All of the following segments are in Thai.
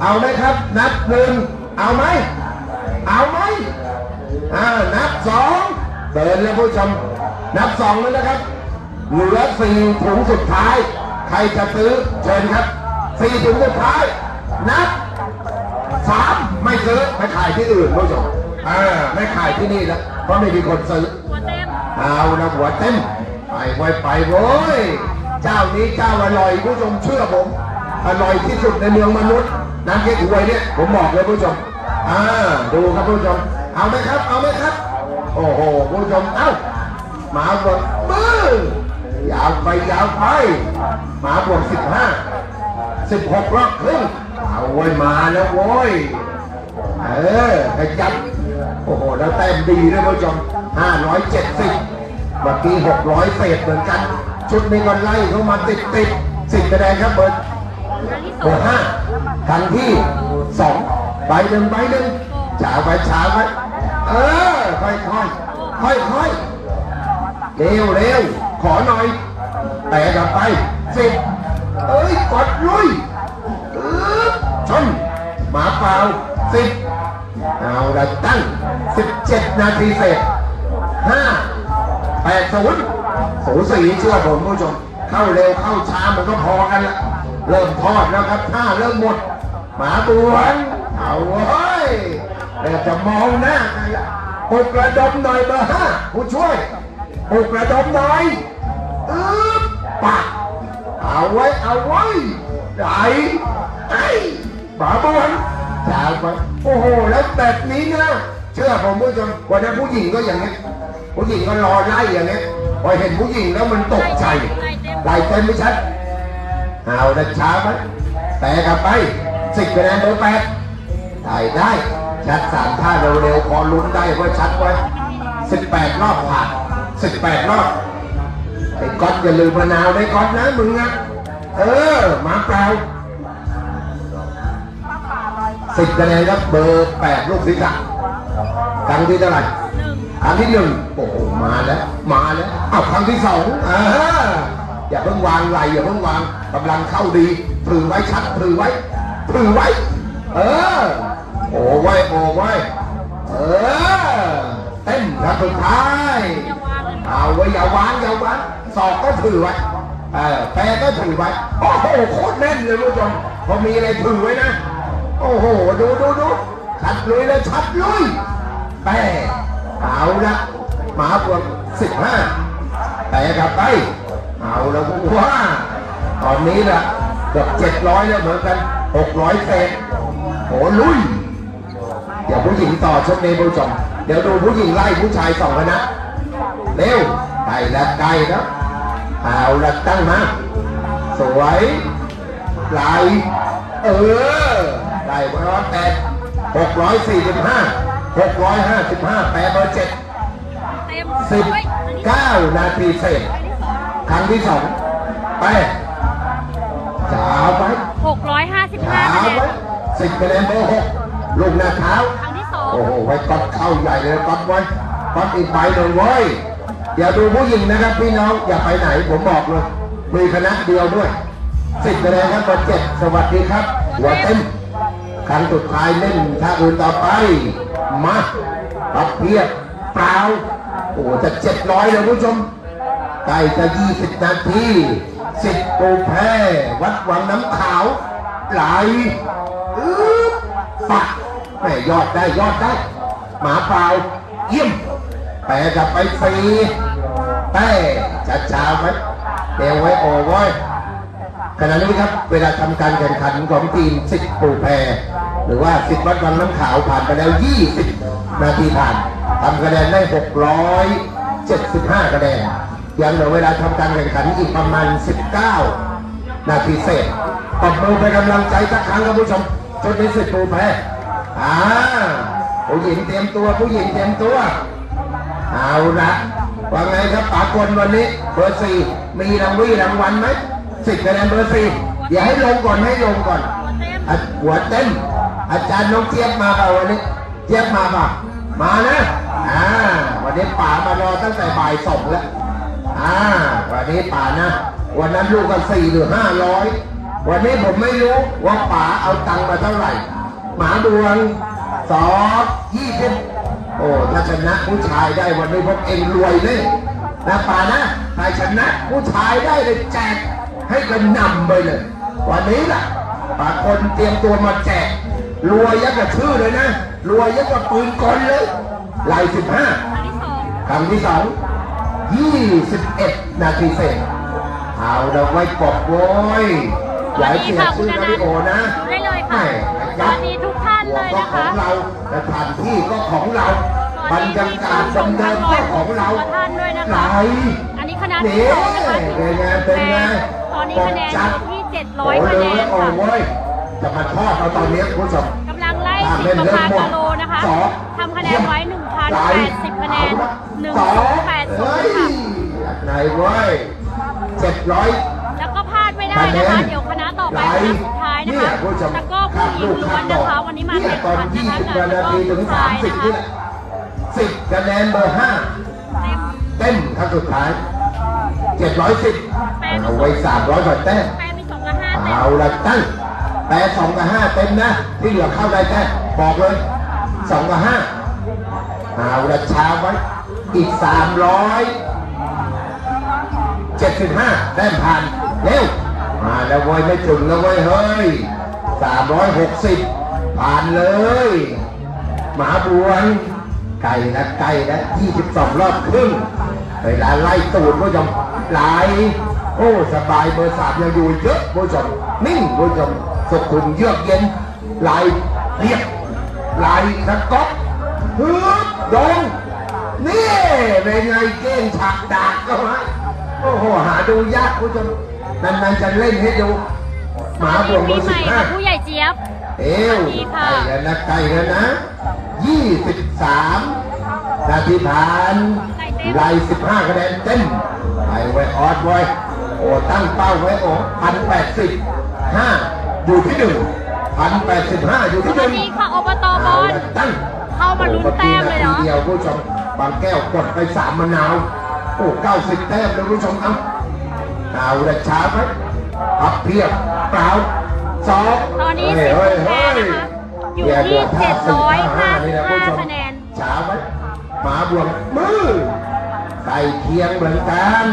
เอาไหมครับ นับหนึ่งเอาไหม เอาไหมอ่านับสองเดินแล้วผู้ชม นับสองแล้วนะครับ เหลือสี่ถุงสุดท้าย ใครจะซื้อเชิญครับสี่ถุงสุดท้าย นับสามไม่ซื้อไปขายที่อื่นผู้ชมอ่าไม่ขายที่นี่แล้วเพราะไม่มีคนซื้อหัวเต็มเอาละหัวเต็มไปไวไปโว้ยเจ้านี้เจ้าอร่อยผู้ชมเชื่อผม อร่อยที่สุดในเมืองมนุษย์น้ำเก๊กฮวยเนี่ยผมบอกเลยผู้ชมอ่าดูครับผู้ชมเอาไหมครับ เอาไหมครับ โอ้โหผู้ชมเอ้าหมาบวกมือยาวไปยาวไปหมาบวกสิบห้าสิบหกรอบครึ่งเอาไว้ยมาแล้วโว้ยเออขยับโอ้โหแล้วแต้มดีด้วยผู้ชม570เจ็ดสิบเมื่อกี้600เศษเหมือนกัน ชุดนี้ก็ไล่เข้ามาติดติดสิบคะแนนครับเบิร์ ห้าครั้งที่สองใบหนึ่งใบหนึ่งช้าไปช้าไปเออค่อยค่อยค่อยค่อยเร็วเร็วขอหน่อยแต่กลับไปสิเอ้ยกดลุยชนหมาเปล่าสิบเอาละตั้งสิบเจ็ดนาทีเสร็จห้าแปดศูนย์สูนย์สี่เชื่อผมผู้ชม เข้าเร็วเข้าช้ามันก็พอกันละ เริ่มทอดแล้วครับถ้าเริ่มหมดหมาบวนเอาเว้ยเดี๋ยวจะมองหน้ากันละปลุกระดมหน่อยเบอร์ห้าผู้ช่วยปลุกระดมหน่อยอึ๊บปักเอาไว้ เอาไว้ไหนไอ้หมาบวนจ้าไปโอ้โห แล้วแบบนี้นะเชื่อผมผู้ชมวันนั้นผู้หญิงก็อย่างนี้ผู้หญิงก็รอไล่อย่างนี้พอเห็นผู้หญิงแล้วมันตกใจไล่เต็มไม่ชัด เอาละช้าไปแต่กลับไปสิบคะแนนเบอร์แปดได้ได้ชัดสามท่าเร็วๆพอลุ้นได้ว่าชัดไว้สิบแปดรอบผ่านสิบแปดรอบไอ้ก๊อตอย่าลืมมะนาวได้ก๊อตนะมึงนะเออหมาเปล่าสิบคะแนนครับเบอร์แปดลูกศีรษะครั้งที่เท่าไหร่หนึ่งครั้งที่หนึ่งโอ้โหมาแล้ว มาแล้วเอาครั้งที่สองอ่า อย่าเพิ่งวางไหลอย่าเพิ่งวางกำลังเข้าดีถือไว้ชัดถือไว้ถือไว้ เออโอ้ไว้โอ้ไว้เออเต้นครั้งสุดท้ายเอาไว้อย่าวางอย่าวางศอกก็ถือไว้เออแปรก็ถือไว้โอ้โหโคตรแน่นเลยผู้ชมพอมีอะไรถือไว้นะ โอ้โหดูดูดูชัดลุยเลยชัดลุยแปรเอาละหมาบวกสิบห้าแต่กลับไป เอาละกูว่า ตอนนี้ละเกือบเจ็ดร้อยแล้วเหมือนกันหกร้อยเศษโอ้ลุย เดี๋ยวผู้หญิงต่อชุดนี้ผู้ชมเดี๋ยวดูผู้หญิงไล่ผู้ชายสองคณะเร็วไก่ละไก่แล้วเอาละตั้งมาสวยไหลเออได้ร้อยแปดหกร้อยสี่สิบห้าหกร้อยห้าสิบห้าแปดเบอร์เจ็ดเต็มสิบฮ้ยครั้งที่สองเก้านาทีเศษ ครั้งที่สองไปจ้าไปหกร้อยห้าสิบห้าจ้าคะแนไปนสิบคะแนนเบอร์หกลูกหน้าเท้าครั้งที่สองโอ้โหไว้ก๊อตเข้าใหญ่เลยก๊อตไว้ก๊อตอีกใบหนึ่งเว้ยอย่าดูผู้หญิงนะครับพี่น้องอย่าไปไหนผมบอกเลยมีคณะเดียวด้วยสิบคะแนนครับเบอร์เจ็ดสวัสดีครับหัวเต็มครั้งสุดท้ายเล่นท่าอื่นต่อไปมาปับเพียบเปล่าโอ้จะเจ็ดร้อยเลยผู้ชม ใกล้จะยี่สิบนาทีสิบปูแพรวัดวังน้ำขาว ไหลอึ๊บปักแม่ยอดได้ยอดได้ หมาเปล่าเยี่ยมแปรกลับไปฟรีแต่ช้าไว้เดี๋ยวไว้โอ้ไว้ขณะนี้ครับ เวลาทำการแข่งขันของทีมสิทธิ์ปูแพรหรือว่าสิทธิ์วัดวังน้ำขาวผ่านไปแล้ว 20 นาทีผ่านทำคะแนนได้ 675 คะแนน ยังเหลือเวลาทำการแข่งขันอีกประมาณ 19 นาทีเศษตบมือเป็นกำลังใจสักครั้งครับผู้ชมชุดนี้สิทธิ์ปูแพรอ่าผู้หญิงเตรียมตัวผู้หญิงเตรียมตัว เอาละว่าไงครับปากลวันนี้เบอร์สี่มีรางวีรางวัลไหมสิบคะแนนเบอร์สี่อย่าให้ลงก่อนให้ลงก่อนหัวเต็มอะหัวเต้น อาจารย์น้องเจี๊ยบมาเปล่าวันนี้เจี๊ยบมาเปล่ามานะอ่าวันนี้ป่ามารอตั้งแต่บ่ายสองแล้ว อ่าวันนี้ป่านะ วันนั้นลูกกันสี่หรือห้าร้อยวันนี้ผมไม่รู้ว่าป๋าเอาตังค์มาเท่าไหร่ หมาดวงสองยี่สิบโอ้ถ้าชนะผู้ชายได้วันนี้พวกเองรวยเลยนะป๋านะถ้าชนะผู้ชายได้เลยแจกให้กันนำไปเลย วันนี้ล่ะป๋าคนเตรียมตัวมาแจกรวยยักกับชื่อเลยนะรวยยักกับปืนกลเลยลายสิบห้าอันที่สองที่สอง ยี่สิบเอ็ดนาทีเสร็จเอาเราไว้ปกโว้ยอย่าให้เสียชื่อนาริโอนะได้เลยค่ะสวัสดีทุกท่านเลยนะหัวก็ขอคะงเราสถานที่ก็ของเราบรรยากาศดำเนินก็ของเราท่านด้วยนะไหนคะอันนี้คณะที่นี่สองนะคะเป็นไงเป็นไงตอนนี้คะแนนอยู่ที่ 700โอ้คะแนนโอ้ค่ะโว้ยจะมาทอดเราตอนนี้คุณผู้ชมกำลังไล่สิบประพานกะโลนะคะสองทำคะแนนไว้ 1,080คะแนนสองเฮ้ย1280ค่ะไหนเว้ยเจ็ดร้อยแล้วก็พลาดไม่ได้นะคะ เดี๋ยวคณะต่อไปคณะสุดท้ายนะคะแล้วก็ผู้หญิงล้วนนะคะ วันนี้มาแข่งขันนะคะแล้วก็ผู้ชายนะคะสิบคะแนนเบอร์ห้าเต็มเต้นครั้งสุดท้ายเจ็ดร้อยสิบเอาไว้สามร้อยกว่าแต้มแปลมีสองกับห้าเต็มเอาละตั้งแต่สองกับห้าเต็มนะ ที่เหลือเข้าได้แค่บอกเลยสองกับห้า เอาละช้าไว้ อีกสามร้อยเจ็ดสิบห้าแต้มผ่าน เร็ว มาแล้วเว้ยไม่ถึงแล้วเว้ยเฮ้ยสามร้อยหกสิบผ่านเลย หมาบวงไก่นะไก่นะยี่สิบสองรอบครึ่งเวลาไล่ตูดผู้ชมไหลโอ้สบายเบอร์สามยังอยู่เยอะผู้ชมนิ่งผู้ชมสุขุมเยือกเย็นไหลเรียบไหลสะก๊อก ฮึบดงนี่เป็นไงเก้งฉากดากก็มาโอ้โหหาดูยากผู้ชมนานๆจะเล่นให้ดูหมาบวงเบปีอร์ใหสิม่บห้ากับผู้ใหญ่เจี๊ยบเอวสวัสดีค่ะไก่แล้วนะไก่แล้วนะยี่สิบสามนาทีผ่านไล่สิบห้าคะแนนเต็มไปไว้ออดไว้โอ้ตั้งเป้าไว้โอ้พันแปดสิบห้าอยู่ที่หนึ่งพันแปดสิบห้าอยู่สที่หวัสนึ่งดีค่ะอบตบเอาอลละตั้ง เข้ามาลุ้นแต้มเลยเนอะโอ้มื่อกี้ทีเดียวผู้ชมบางแก้วกดไปสามมะนาวโอ้เก้าสิบแต้มเลยผู้ชมเอาเอาละช้าไหมพับเพียบเปล่าสองตอนนี้เฮ้สิยบเฮ้ยคะแนเฮ้นยนะคะอยู่ที่เจ็ดร้อยห้าสิบห้าคะแนนช้าไหมหมาบวงมือใกล้เคียงเหมือนกัน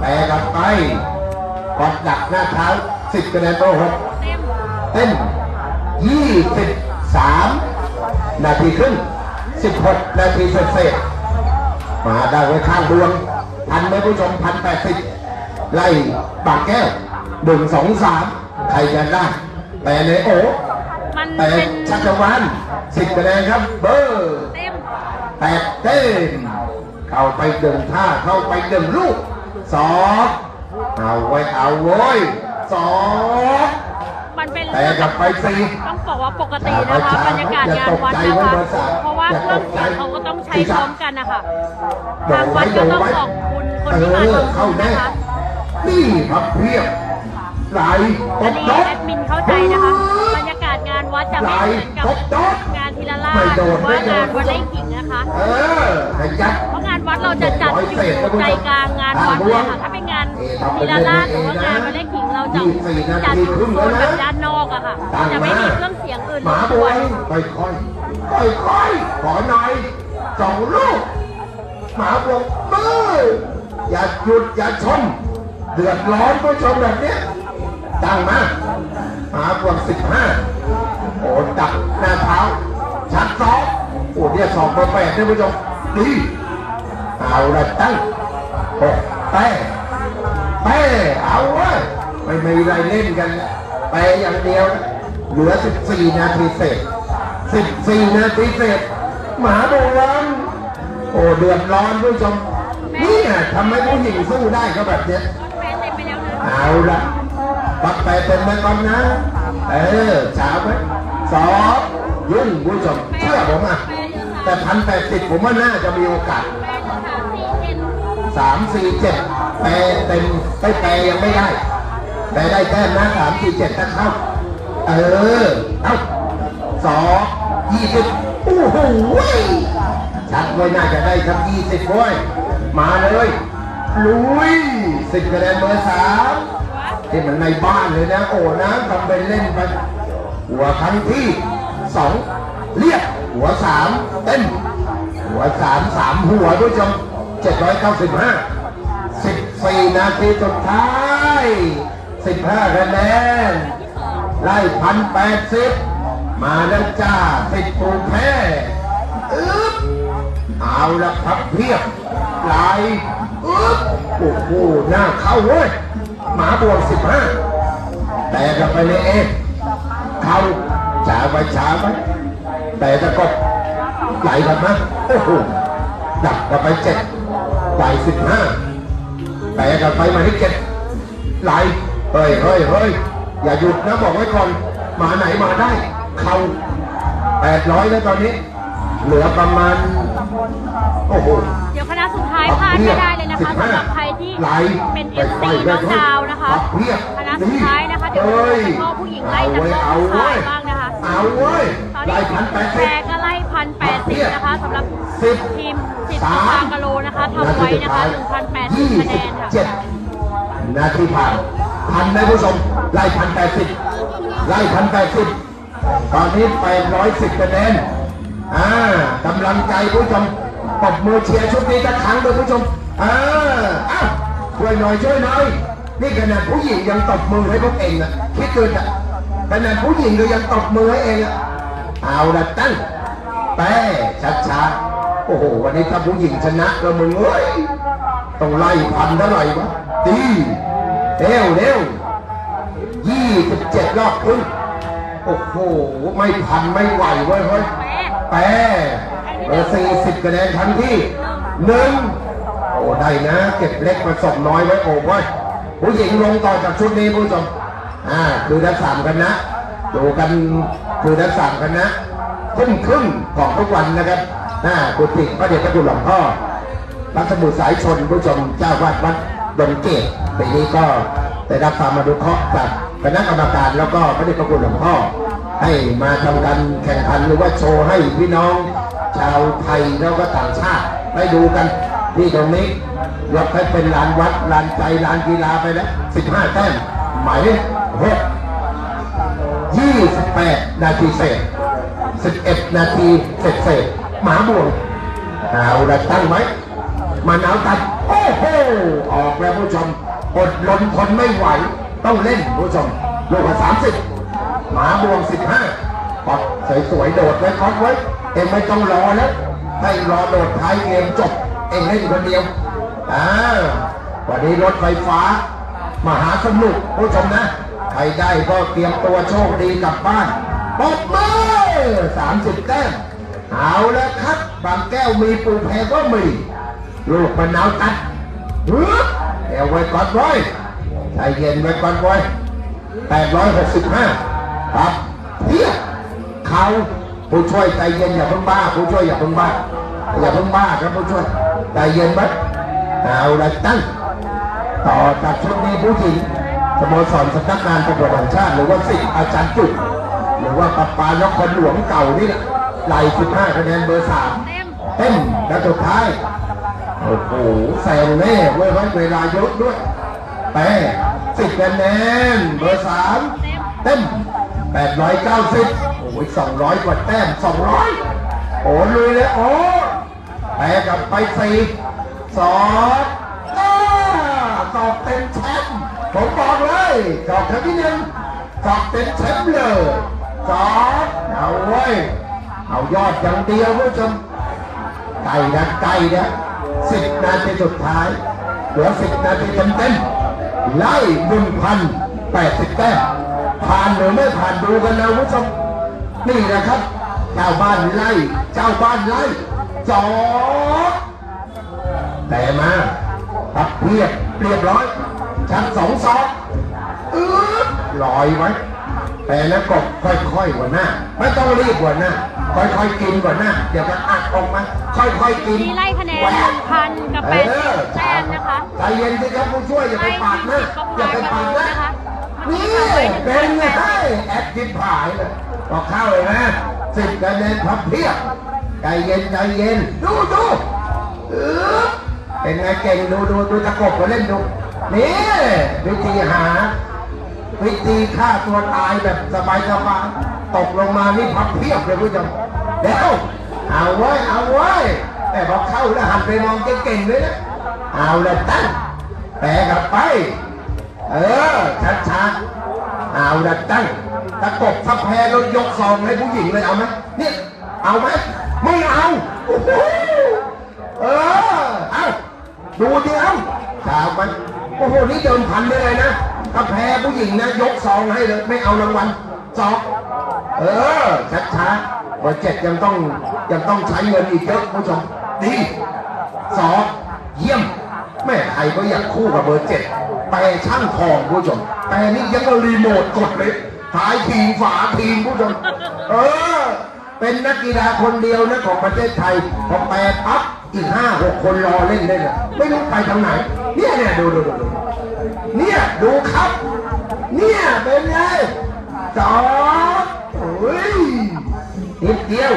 แปรกันไปกดดักหน้าเท้าสิบคะแนนโต้หกเต็มเต้นยี่สิบสาม นาทีครึ่งสิบหกนาทีเศษๆมาได้ไว้ข้างดวงพันไหมผู้ชมพันแปดสิบไล่ปากแก้วหนึ่งสองสามใครจะได้ แต่ในโอมันแต่เป็นชัชวานสิบคะแนนครับ เบอร์เต็มแปดเต้นเข้าไปเดินท่าเข้าไปเดินลูกสองเอาไว้เอาไว้ยสอง มันเป็นแต่เรื่องกลับไปสี่ต้องบอกว่าปกตินะคะบรรยากาศงานวัดนะคะเพราะว่าเครื่องเสียงเขาก็ต้องใช้พร้อมกันนะคะทางวัดก็ต้องขอบคุณคนที่มาร่วมทุนนะคะนี่พับเพียบไหลตอันบนี้ดอกแอดมินเข้าใจนะคะบรรยากาศงานวัดจะไม่เหมือนกับงานทีละล่าชหรือว่างานวัดไร่ขิงนะคะเออขยับเพรานวัดเราจะจัดอยู่ใจกลางงานวัดเลยค่ะถ้าเป็นงานทีละล่าหรือว่างานวัดไร่ขิงเราจะจัดอยู่โซนแบบด้านนอกอะค่ะจะไม่มีเครื่องเสียงอื่นหรมาบบกววนนค่อยค่อยค่อยค่อยๆขอหน่อยสองลูกหมาบวงมืออย่าหยุดอย่าชนเดือดร้อนผู้ชมแบบนี้ยตั้งมากหมาบวงสิบห้าโอ้ดักหน้าเท้าชัดสองโอ้เนี่ยสองเบอร์แปดเนี่ยผู้ชมดี เอาละตั้งหกแป้แป้เอาเว้ยไม่มีอะไรเล่นกันแปอย่างเดียว เหลือ14นาทีเศษ14นาทีเศษหมาโบราณโอ้เดือดร้อนผู้ชมนี่ยทำให้ผู้หญิงสู้ได้ก็แบบเนี้ยเอาละปักไปเป็นไปก่อนนะ เออช้าไปสองยุ่งผู้ชมเชื่อผมอะแต่พันแปดสิบผมว่าน่าจะมีโอกาส สามสี่เจ็ดแปลเต็มไม่แปลยังไม่ได้แต่ได้แต้มนะสามสี่เจ็ดนะครับ เออ เอ้าสองยี่สิบโอ้โหชัดไว้น่าจะได้ครับยี่สิบว้ยมาเลยลุยสิบคะแนนเบอร์สามที่มันในบ้านเลยนะ โอ้นำทำเป็นเล่นไปหัวครั้งที่สองเรียกหัวสามเต้นหัวสามสามหัวด้วยจม 795 14 นาทีสุดท้าย 15คะแนนไล่พันแปดสิบมาแล้วจ้าสิดปูแพ้อึ๊บเอาละพับเพียบไล่อึ๊บโอ้โหหน้าเข้าเว้ยหมาบวกสิบห้าแต่กับไปเลยเองเข้าจ้าไปช้าไปแต่ตะกบไหลกันมาโอ้โหดับกันไปเจ็ด ไหลสิบห้าแต่กลับไปมาที่เจ็ดไหลเฮ้ยเฮ้ยเฮ้ยอย่าหยุดนะบอกไว้ก่อนหมาไหนมาได้ เข้าแปดร้อยแล้วตอนนี้ เหลือประมาณโอ้โหเดี๋ยวคณะสุดท้ายพลาดไม่ได้เลยนะคะสำหรับใครที่เป็น FC น้องดาวนะคะคณะสุดท้ายนะคะเดี๋ยวเราจะเข้าผู้หญิงไล่ตะกร้อผู้ชายบ้างนะคะเอาเว้ยตอนไล่นี้พันแปดแพสิบรก็ ไล่พันะคะสำหรับสิบทีมสิทธิ์ปากะโลนะคะทำไว้นะคะหนึ่งพันแปดสิบคะแนนค่ะนาทีผ่านพันนะผู้ชมไล่พันแปดสิบไล่พันแปดสิบตอนนี้แปดร้อยสิบคะแนนอ่ากำลังใจผู้ชมปรบมือเชียร์ชุดนี้สักครั้งด้วยผู้ชมอ่าอ้าวช่วยหน่อยช่วยหน่อยนี่ขนาดผู้หญิงยังตบมือให้พวกเองอะคิดดูอะขนาดผู้หญิงก็ยังตบมือให้เองอะเอาละตั้ง แป้ช้าๆโอ้โห วันนี้ถ้าผู้หญิงชนะแล้วมึงเอ้ยต้องไล่พันเท่าไหร่วะตีเร็วเร็วยี่สิบเจ็ดรอบครึ่งโอ้โห ไม่พันไม่ไหวเว้ยเฮ้ยแปะแป้เบอร์สี่สิบคะแนนทันที่หนึ่งโอ้ได้นะ เก็บเล็กผสมน้อยไว้โอ้เว้ยผู้หญิงลงต่อจากชุดนี้ผู้ชมอ่าคือทั้งสามคณะดูกันคือทั้งสามคณะ ทุ่มครึ่งของทุกวันนะครับหน้ากุฏิพระเดชพระคุณหลวงพ่อรัฐสมุทรสายชนผู้ชมเจ้าวาดวัดดงเกตปีนี้ก็ได้รับความมาดุเคราะห์จากคณะกรรมการแล้วก็พระเดชพระคุณหลวงพ่อ ให้มาทำการแข่งขันหรือว่าโชว์ให้พี่น้อง ชาวไทยแล้วก็ต่างชาติได้ดูกันที่ตรงนี้ยกให้เป็นลานวัดลานใจลานกีฬาไปแล้ว15แต้มหมายเลขหก28 นาทีเศษ 11 นาทีเศษเศษหมาบ่วงเอาละตั้งไหมมานาวตัดโอ้โหออกแล้วผู้ชมอดลนทนไม่ไหว ต้องเล่นผู้ชมลูกละสามสิบหมาบวงสิบห้าปอดสวยๆโดดไว้คอนไว้ เองไม่ต้องรอแล้วให้รอโดดท้ายเกมจบ เองเล่นคนเดียวอ่าวันนี้รถไฟฟ้า มหาสนุกผู้ชมนะ ใครได้ก็เตรียมตัวโชคดีกลับบ้าน ปรบมือสามสิบแต้มเอาแล้วครับ บางแก้วมีปูแพรก็มี ลูกมะนาวตัดฮึเอวไว้ก่อนไว้ยใจเย็นไว้ก่อนไว้แปดร้อยหกสิบห้าครับเพียเขาผู้ช่วยใจเย็นอย่าเพิ่งบ้าผู้ช่วยอย่าเพิ่งบ้าอย่าเพิ่งบ้าครับผู้ช่วยใจเย็นไว้เอาละตั้งต่อจากชุดนี้ผู้หญิงสโมสรสำนักงานตำรวจแห่งชาติหรือว่าสิอาจารย์จุด หรือว่าปะปานครหลวงเก่านี่แหละไล่15คะแนนเบอร์สามเต็มเต้นแล้วสุดท้ายโอ้โหแซงแน่เว้ยไว้เวลาเยอะด้วยแปดสิบคะแนนเบอร์สามเต้นแปดร้อยเก้าสิบโอ้ยสองร้อยกว่าแต้มสองร้อยโอ้ลุยเลยโอ้แพ้กลับไปสี่สองตอบเต็มแชมป์ผมบอกเลยตอบครั้งที่หนึ่งตอบเต็มแชมป์เลย สองเอาเว้ยเอายอดอย่างเดียวผู้ชมไก่นะไก่นะสิบนาทีสุดท้ายเหลือสิบนาทีเต็มเต็มๆไล่หนึ่งพันแปดสิบแต้มผ่านหรือไม่ผ่านดูกันนะผู้ชมนี่นะครับเจ้าบ้านไล่ เจ้าบ้านไล่จอแต่มาตับเพียบเรียบร้อยชั้นสองซอกอืดลอยไว้ แต่นะกบค่อยๆกว่าหน้า ไม่ต้องรีบกว่าหน้า ค่อยๆกินกว่าหน้าเดี๋ยวมันอัดออกมา ค่อยๆกินมีไล่คะแนนแหวหนึ่งพันกับแปดสิบแต้มนะคะใจเย็นสิครับผู้ช่วยอย่าไปไล่ปาดหน้าก็อย่าพายไปกะโลปาดหน้านะคะนี่เป็นไงแอคทีฟหายเลยบอกเข้าเลยนะสิบคะแนนพับเพียบใจเย็นใจเย็นดูดูเออเป็นไงเก่งดูดูดูตะกบมาเล่นดูนี่วิธีหา วิธีฆ่าตัวตายแบบสบายๆตกลงมานี่พับเพียบเลยผู้ชมเดี๋ยวเอาไว้เอาไว้แต่พอเข้าแล้วหันไปมองเก่งๆเลยนะเอาละตั้งแปลกลับไป เออช้าๆเอาละตั้งตะกบทับแพรแล้วยกซองให้ผู้หญิงเลยเอาไหมเนี่ยเอาไหมไม่เอาโอ้โหเออเอาดูดิเอาชาวมัน โอ้โห นี่เดิมพันไปเลยนะถ้าแพ้ผู้หญิงนะ ยกซองให้เลย ไม่เอารางวัลซองเออช้าๆเบอร์เจ็ดยังต้องยังต้องใช้เงินอีกเยอะผู้ชมดีสองเยี่ยม แม่ใครก็อยากคู่กับเบอร์เจ็ดแต่ช่างทองผู้ชม แต่นี่ยังเอารีโมทกดเลยท้ายทีมฝาทีมผู้ชม เออ เป็นนักกีฬาคนเดียวนะของประเทศไทยพอแปลปั๊บ อีกห้าหกคนรอเล่นเล่นอะไม่รู้ไปทางไหน เนี่ยเนี่ยดูดูดูดูเนี่ยดูครับ เนี่ยเป็นไงจอดโอ้ยนิดเดียว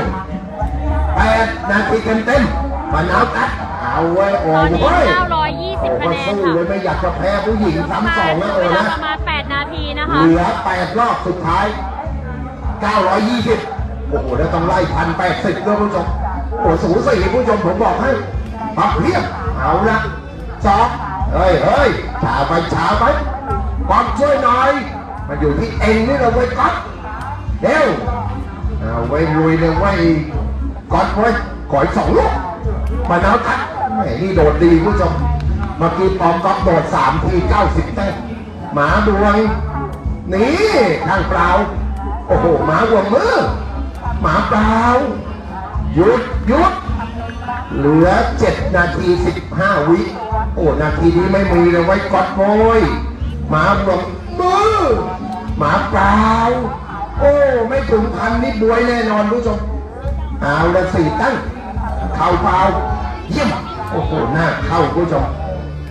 แปดนาทีเต็มเต็มๆมะนาวตัดเอาไว้โอ้ตอนนี้โห920คะแนนสู้ค่ะเลยไม่อยากจะแพ้ผู้หญิงซ้ำสองแล้วโอ้เวลานะประมาณ8นาทีนะคะ เหลือแปดรอบสุดท้าย 920 โอ้โห แล้วต้องไล่พันแปดสิบด้วยผู้ชม โอ้โหสูสีผู้ชมผมบอกให้พับเรียบเอาละสองเฮ้ยเฮ้ยช้าไปช้าไปความช่วยหน่อยมันอยู่ที่เองนี่เราไว้ก๊อตเร็วเอาไว้ลุยเลยไว้ก๊อตไว้ขออีกสองลูกมานาวทัดแหมนี่โดดดีผู้ชมเมื่อกี้ปอมก๊อตโดดสามทีเก้าสิบแต้มหมาดวงนี่ข้างเปล่าโอ้โหหมาหัวมือหมาเปล่า หยุดหยุดเหลือเจ็ดนาทีสิบห้าวิ โอ้ นาทีนี้ไม่มีเลยไว้กอดโอยหมาหัวมือหมาเปล่า โอ้ ไม่ถึงพันนี่บวยแน่นอนผู้ชมเอาละสี่ตั้ง เข่าเปล่าเยี่ยมโอ้โหหน้าเข้าผู้ชม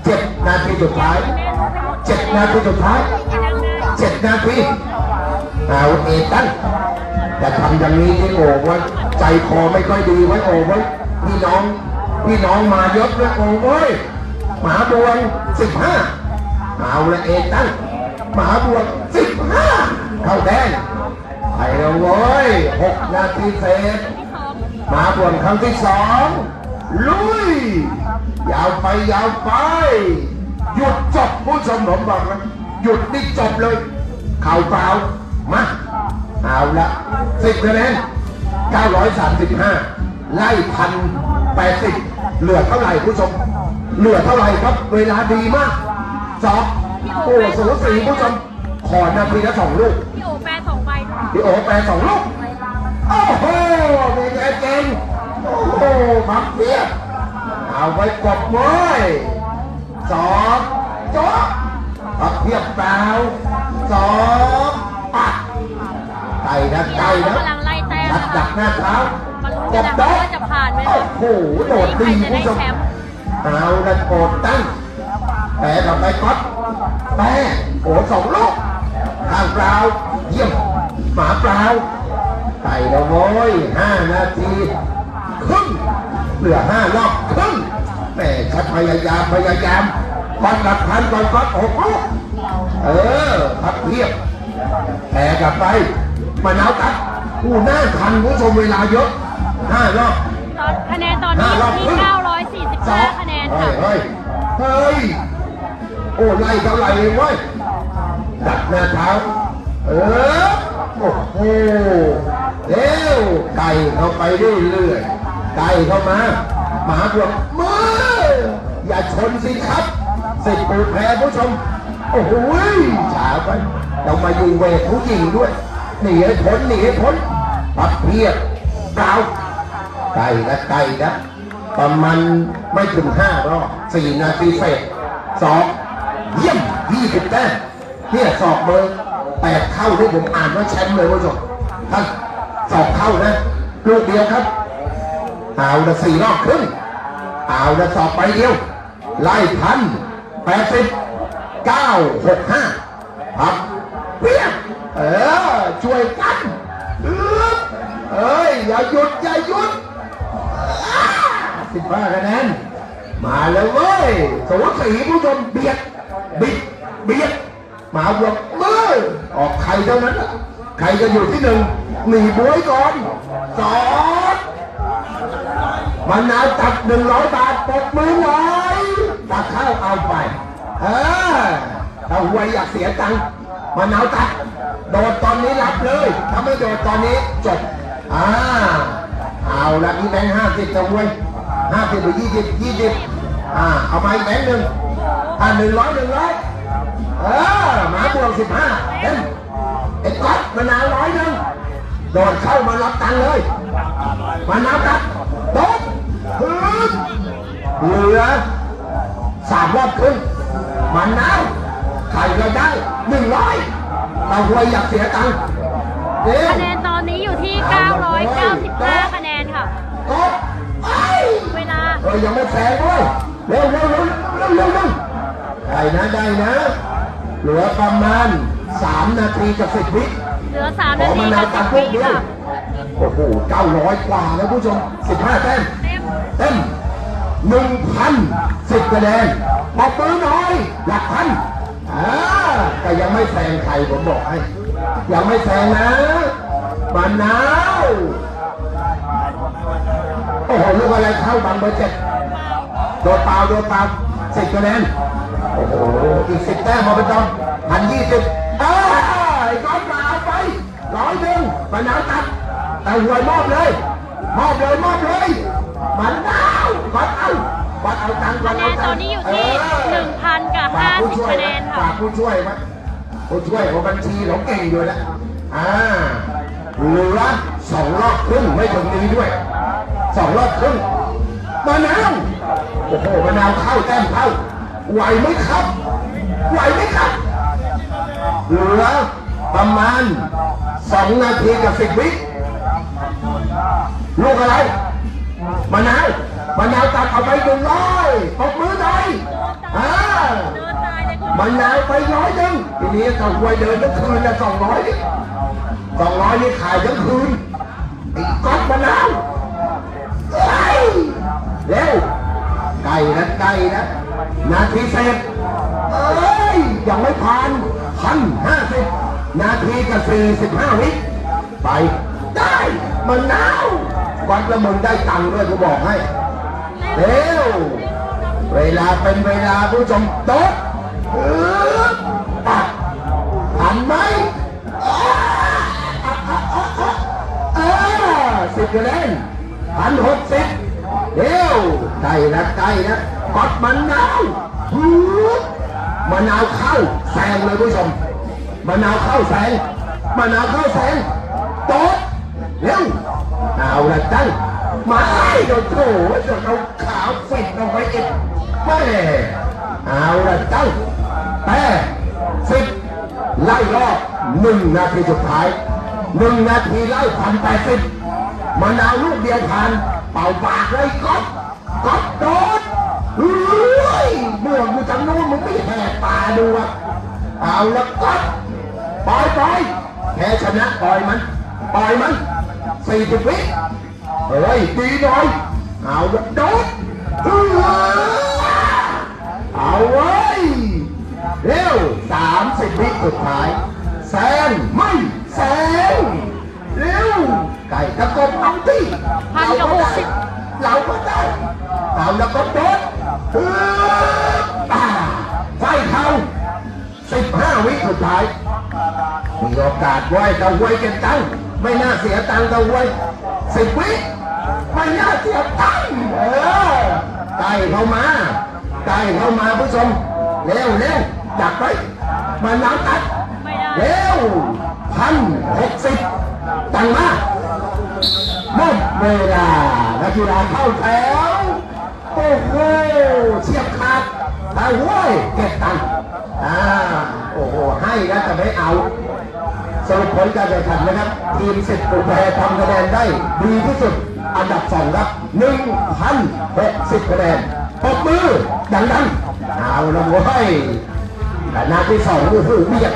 เจ็ดนาทีสุดท้ายเจ็ดนาทีสุดท้ายเจ็ดนาทีเอาเอตันแต่ทำอย่างนี้ที่โอ้ไว้ ใจคอไม่ค่อยดีไว้โอ้ไว้พี่น้องพี่น้องมาเยอะเลยโอ้ไว้ยหมาบวงสิบห้าเอาละเอตันหมาบวงสิบห้าเข้าแดงไปแล้วเว้ยหกนาทีเศษหมาบวงครั้งที่สองลุย ยาวไปยาวไป หยุดจบผู้ชมผมบอกนะหยุดนี่จบเลย เข่าเปล่ามาเอาละสิบคะแนน 935 ไล่พันแปดสิบเหลือเท่าไหร่ผู้ชม เหลือเท่าไหร่ครับ เวลาดีมากสองโอ้สูสีผู้ชม ขอนาทีละสองลูก พี่โอแปรสองใบพี่โอแปลสองลูก โอ้โหเป็นไงเก่งโอ้โหพับเพียบเอาไว้กดไว้ยสองโจ๊ะพับเพียบเปล่าสองปัดไก่นะพี่ไก่เรานะ กำลังไล่แต้มดักนะดัคะกหน้าเท้ามาลุ้นกันนะคะว่าจะผ่านไหมโอ้คะโหโดดดีใครจะได้ผู้ชมแชมป์เอาละโกดตั้งแปะกับไปก๊อตแปะโอ้สองลูกข้างเปล่าเยี่ยมหมาเปล่าไก่แล้วโว้ยห้านาทีครึ่งเหลือห้ารอบครึ่งแม่ชัดพยายามพยายามก่อนหลักพันก่อนก๊อตหกลูกเออพับเพียบแผ่กลับไปมะนาวตัด ผู้หน้าทันผู้ชมเวลาเยอะห้ารอบ ตอนคะแนนตอนนี้อยู่ที่945 คะแนนค่ะเฮ้ยเฮ้ย โอ้ไล่เท่าไหร่เลยเว้ยดักหน้าเท้าเออโอ้โหเร็วไก่เข้าไปเรื่อยๆไก่เข้ามาหมาบวกมืออย่าชนสิครับสิบปูแพ้ผู้ชม โอ้โหช้าไปเรามายิงเวทผู้หญิงด้วย หนีให้พ้นหนีให้พ้นปัดเพียบเปล่าไก่นะไก่นะประมาณไม่ถึงห้ารอบสี่นาทีเศษสองเยี่ยมยี่สิบแต้มเนี่ยสอบเบอร์แปดเข้าที่ผมอ่านว่าแชมป์เลยว่าจบท่านสอบเข้านะ ลูกเดียวครับ เอาละสี่รอบครึ่งเอาละสอบไปเดียว ไล่พันแปดสิบเก้าหกห้าครับเพียบ เออ ช่วยกันเอ้ย อย่าหยุด อย่าหยุดสิบห้าคะแนน มาแล้วเว้ยสูสีผู้ชมเบียด บิด เบียด มาบวกมือออกใครเท่านั้นน่ะใครจะอยู่ที่หนึ่งหนีบวยก่อนสองมะนเอาตัดหนึ่งร้อยบาทปกมือหน่อยตักข้าวเอาไป เออถ้าหวยอยากเสียตังค์มะนาตัด โดดตอนนี้รับเลยถ้าไม่โดดตอนนี้จบอ่าเอาละนี่แบงค์ห้าสิบจะหวยห้าสิบหรือยี่สิบยี่สิบอ่าเอามาอีกแบงค์หนึ่งอ่าหนึ่งร้อยหนึ่งร้อยเออหมาบวกสิบห้าเอ็มไอ้ก๊อตมะนาวร้อยหนึ่งโดดเข้ามารับตังค์เลยมะนาวตัดโดดฮึบเหลือสามรอบครึ่งมันน้ำใครก็ได้หนึ่งร้อย เราหวยอยากเสียตังค์เดี๋ยวคะแนนตอนนี้อยู่ที่ 995 คะแนนค่ะกดไอ้เวลา เฮ้ยยังไม่แซงเว้ยเร็วเร็วเร็วเร็วเร็วเร็วได้นะได้นะ เหลือประมาณสามนาทีกับสิบวิเหลือ 3 ขนาอทีมะนากัวบตัด10พววิกเดียวค่ะ โอ้โหเก้าร้อยกว่าแล้วผู้ชมสิบห้าแต้ม เต็ม เต็มหนึ่งพันสิบคะแนนปอบมือหน่อยหลักพันอ่า แต่ยังไม่แซงใครผมบอกให้ ยังไม่แซงนะมะนนาวโอ้โหลูกอะไรเข้าบังเบอร์เจ็ดโดดเปล่าโดดเปล่าสิบคะแนนโอ้โหอีกสิบแต้มมาเป็นตอนพันยี่สิบอ้าไอ้ก้อนมาไปร้อยหนึ่งมะนนาวตัดแต่หวยมอบเลย มอบเลยมอบเลยมันดาวบัดเอาบัดเอา ค์บัคะดแนเอานตัตงอนค์นี้อยู่ที่1,000กับฝากผู้ช่วย50คะแนนค่ะฝากผู้ช่วยไว้ผู้ช่วยของบัญชีเราเก่งอยู่แล้วอ่าเหลือสองรอบครึ่งไม่ถึงนี้ด้วยสองรอบครึ่งมะนาวโอ้โหมะนาวเข้าแต้มเข้าไหวไหมครับ ไหวไหมครับเหลือประมาณสองนาทีกับสิบวิลูกอะไรมะนาว มะนาวตัดเอาไปหนึ่งร้อยปกมือหน่อยอ่าเดินตายเลยคุณมะนาวไปร้อยหนึ่งทีนี้ก็หวยเดินทั้งคืนละสองร้อยนี่สองร้อยนี่ขายทั้งคืนไอ้ก๊อตมะนาวเฮ้ยเร็วไก่นะไก่นะนาทีเสร็จเอ้ยยังไม่ผ่านพันห้าสิบนาทีกับสี่สิบห้าวิไปได้มะนาววัดละมึงได้ตังค์ด้วยกูบอกให้ เร็วเวลาเป็นเวลาผู้ชมโต๊ะปัดทันไหมเออสิบคะแนนพันหกสิบเร็วใกล้นะใกล้นะกดมันนาวมะนาวเข้าแซงเลยผู้ชมมะนาวเข้าแซงมะนาวเข้าแซงโต๊ะเร็วเอาละจังมาไอ้โดนโถจนเอา ขาวฟิตลงไปอีกแม่เอาละเจังแต่สิบไล่รอบหนึ่งนาทีสุดท้ายหนึ่งนาทีไล่พันแปดสิบมะนาวลูกเดียวผ่านเป่าปากเลยก๊อฟก๊อฟโดดเฮ้ยเมื่อมึงทางนู้นมึงไม่แหกตาดูอะเอาละก๊อฟปล่อยปล่อยแพ้ชนะปล่อยมันปล่อยมันสี่สิบวิเฮ้ยตีหน่อยเอาละโดด เออเอาไว้ยเร็วสามสิบวิสุดท้ายแซงไม่แซงเร็วไก่ตะกบเอาที่พันกับหกสิบเราก็ได้เอาแล้วก็โดดเอออ่าไฟเขาสิบห้าวิสุดท้ายมีโอกาสไว้ตะไว้เก็บตังค์ไม่น่าเสียตังค์ตะไว้สิบวิไม่น่าเสียตังค์เออ ไก่เข้ามา ไก่เข้ามาผู้ชม เร็วเร็วจับไปมาน้ำตัดไม่ได้เร็วพันหกสิบตังค์มาหมดเวลานักกีฬาเข้าแถว โอ้โหเฉียบขาดเอาเว้ยเก็บตังค์อ่า โอ้โห ให้นะแต่ไม่เอาสรุปผลการแข่งขันนะครับ ทีมสิทธิ์ปุแพรทำคะแนนได้ดีที่สุด อันดับสองครับ1,060คะแนนปรบมือดังๆเอาละเว้ยแต่นาที่สองโอ้โหเบียด